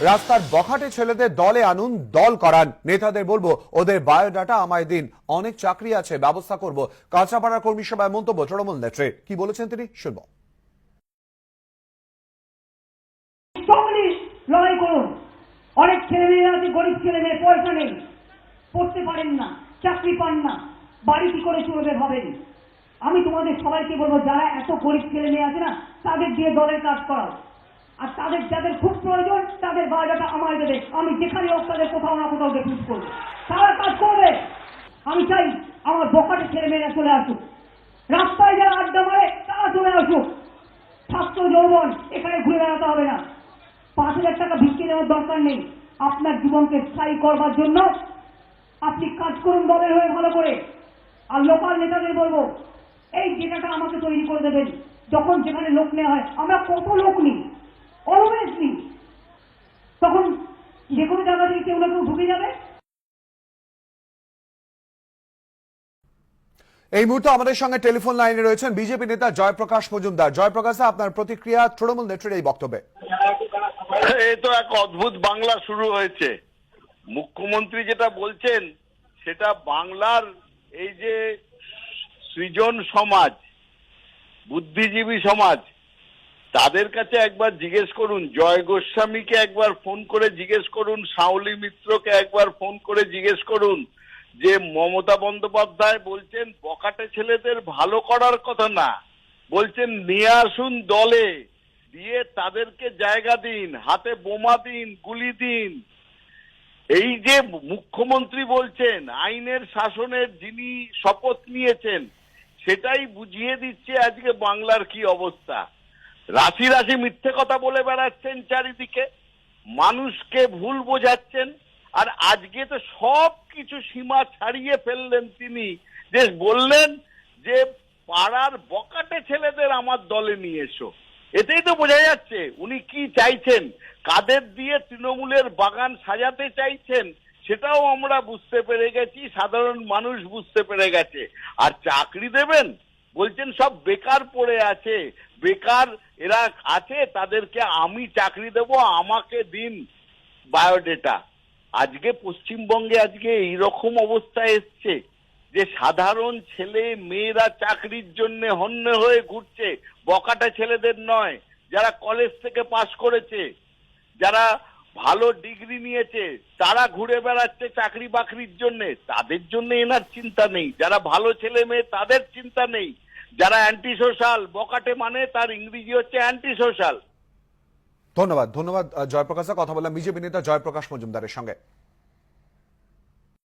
রাস্তার বখাটে ছেলেদের দলে আনুন, দল করান। নেতাদের বলব, ওদের বায়োডাটা আমায় দিন। অনেক চাকরি আছে, ব্যবস্থা করব। কাঁচাপাড়ার কর্মী সভায় মন্তব্য তৃণমূল নেত্রী। কি বলেছেন তিনি? শুনব। লড়াই করুন। অনেক ছেলে মেয়েরা আছে, গরিব ছেলে মেয়ে পয়সা নেই। পড়তে পারেন না, চাকরি পান না। বাড়ি কি করে চলবে ভাবেন? আমি তোমাদের সবাইকে বলব, যারা এত গরিব ছেলে মেয়ে আছে না, তাদের দিয়ে দলের কাজ করাও। আর তাদের যাদের খুব প্রয়োজন, তাদের বাজারটা আমার দেবে। আমি যেখানে হোক তাদের কোথাও না কোথাও ডেপুট করব। তারা কাজ করবে। আমি চাই আমার বকাটে ছেলে মেয়েরা চলে আসুক। রাস্তায় যারা আড্ডা মারে, তারা চলে আসুক। ছাত্র যৌবন, এখানে ঘুরে বেড়াতে হবে না। পাঁচ হাজার টাকা ভিক্ষে দেওয়ার দরকার নেই। আপনার জীবনকে স্থায়ী করবার জন্য আপনি কাজ করুন দলের হয়ে ভালো করে। আর লোকাল নেতাদের বলব, এই জায়গাটা আমাকে তৈরি করে দেবেন। যখন যেখানে লোক নেওয়া হয়, আমরা কত লোক নিই? অলওয়েজ নিই তখন যে কোনো জায়গা থেকে কেউ না কেউ ঢুকে যাবে। এই মুহূর্তে আমাদের সঙ্গে টেলিফোন লাইনে রয়েছেন বিজেপি নেতা জয়প্রকাশ মজুমদার। জয়প্রকাশ আপনার প্রতিক্রিয়া তৃণমূল নেত্রীর এই বক্তব্যে। এই তো এক অদ্ভুত বাংলা শুরু হয়েছে। মুখ্যমন্ত্রী যেটা বলছেন সেটা বাংলার এই যে সৃজন সমাজ বুদ্ধিজীবী সমাজ তাদের কাছে একবার জিজ্ঞেস করুন, জয় গোস্বামীকে একবার ফোন করে জিজ্ঞেস করুন, শাওলি মিত্রকে একবার ফোন করে জিজ্ঞেস করুন, যে মমতা বন্দ্যোপাধ্যায় বলছেন, বকাটে ছেলেদের ভালো করার কথা না। বলছেন, নিয়ে আসুন দলে, দিয়ে তাদেরকে জায়গা দিন, হাতে বোমা দিন, গুলি দিন। এই যে মুখ্যমন্ত্রী বলছেন, আইনের শাসনের যিনি শপথ নিয়েছেন, সেটাই বুঝিয়ে দিচ্ছে আজকে বাংলার কি অবস্থা। রাশি রাশি মিথ্যে কথা বলে বেড়াচ্ছেন চারিদিকে, মানুষকে ভুল বোঝাচ্ছেন, আর আজকে তো সব কিছু সীমা ছাড়িয়ে ফেললেন তিনি। যে বললেন যে পাড়ার বকাটে ছেলেদের আমার দলে নিয়ে এসো। এতেই তো বোঝা যাচ্ছে উনি কি চাইছেন। কাদের দিয়ে তৃণমূলের বাগান সাজাতে চাইছেন, সেটাও আমরা বুঝতে পেরে গেছি, সাধারণ মানুষ বুঝতে পেরে গেছে। আর চাকরি দেবেন? বলছেন সব বেকার পড়ে আছে। বেকার এরা আছে, তাদেরকে আমি চাকরি দেব, আমাকে দিন বায়োডেটা। আজকে পশ্চিমবঙ্গে আজকে এইরকম অবস্থা এসছে যে সাধারণ ছেলে মেয়েরা চাকরির জন্য হন্য হয়ে ঘুরছে, বকাটা ছেলেদের নয়, যারা কলেজ থেকে পাশ করেছে, যারা ভালো ডিগ্রি নিয়েছে, তারা ঘুরে বেড়াচ্ছে চাকরি বাকরির জন্য। তাদের জন্য এনার চিন্তা নেই। যারা ভালো ছেলে মেয়ে, তাদের চিন্তা নেই। যারা অ্যান্টি সোশ্যাল বকাটে মানে তার ইংরেজি হচ্ছে অ্যান্টি সোশ্যাল ধন্যবাদ ধন্যবাদ জয়প্রকাশ কথা বললাম। বিজেপি নেতা জয়প্রকাশ মজুমদারের সঙ্গে।